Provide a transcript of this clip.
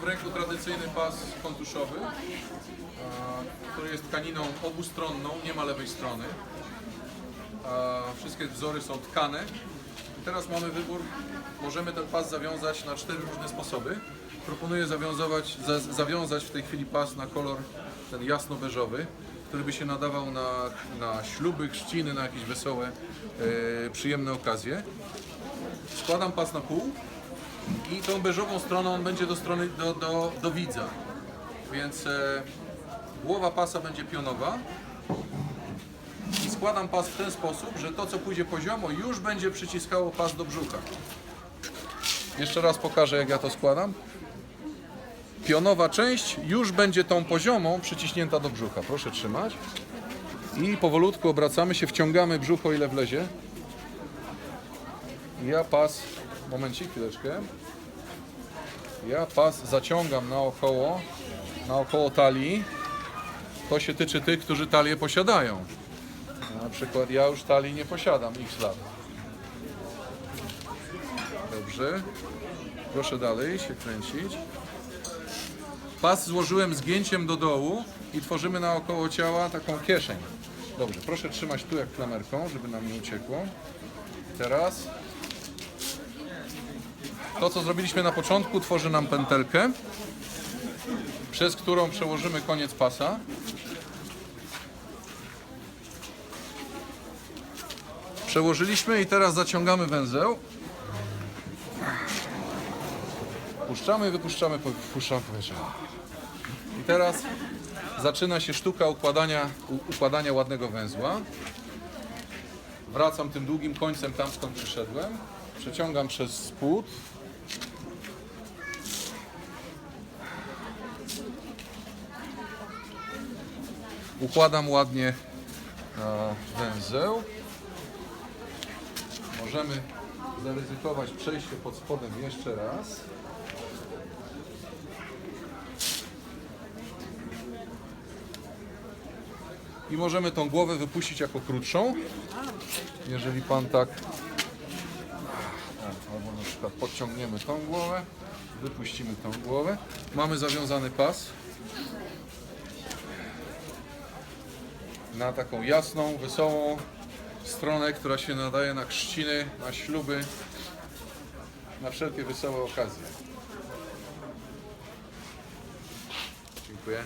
w ręku tradycyjny pas kontuszowy, który jest tkaniną obustronną, nie ma lewej strony. Wszystkie wzory są tkane. Teraz mamy wybór, możemy ten pas zawiązać na cztery różne sposoby. Proponuję zawiązować, za, zawiązać w tej chwili pas na kolor ten jasno-beżowy, który by się nadawał na, na śluby, chrzciny, na jakieś wesołe, e, przyjemne okazje. Składam pas na pół i tą beżową stroną on będzie do strony do, do, do widza. Więc e, głowa pasa będzie pionowa i składam pas w ten sposób, że to co pójdzie poziomo już będzie przyciskało pas do brzucha. Jeszcze raz pokażę jak ja to składam. Pionowa część już będzie tą poziomą przyciśnięta do brzucha. Proszę trzymać. I powolutku obracamy się, wciągamy brzucho ile wlezie. Ja pas, momencik, chwileczkę. Ja pas zaciągam naokoło, naokoło talii. To się tyczy tych, którzy talię posiadają. Na przykład ja już talii nie posiadam x lat. Dobrze. Proszę dalej się kręcić. Pas złożyłem zgięciem do dołu i tworzymy naokoło ciała taką kieszeń. Dobrze, proszę trzymać tu jak klamerką, żeby nam nie uciekło. Teraz to, co zrobiliśmy na początku, tworzy nam pętelkę, przez którą przełożymy koniec pasa. Przełożyliśmy i teraz zaciągamy węzeł. Puszczamy i wypuszczamy, wpuszczamy powietrze. I teraz zaczyna się sztuka układania, układania ładnego węzła. Wracam tym długim końcem tam, skąd przyszedłem. Przeciągam przez spód. Układam ładnie e, węzeł. Możemy zaryzykować przejście pod spodem jeszcze raz. I możemy tą głowę wypuścić jako krótszą. Jeżeli pan tak. Albo na przykład podciągniemy tą głowę, wypuścimy tą głowę. Mamy zawiązany pas. Na taką jasną, wesołą stronę, która się nadaje na chrzciny, na śluby, na wszelkie wesołe okazje. Dziękuję.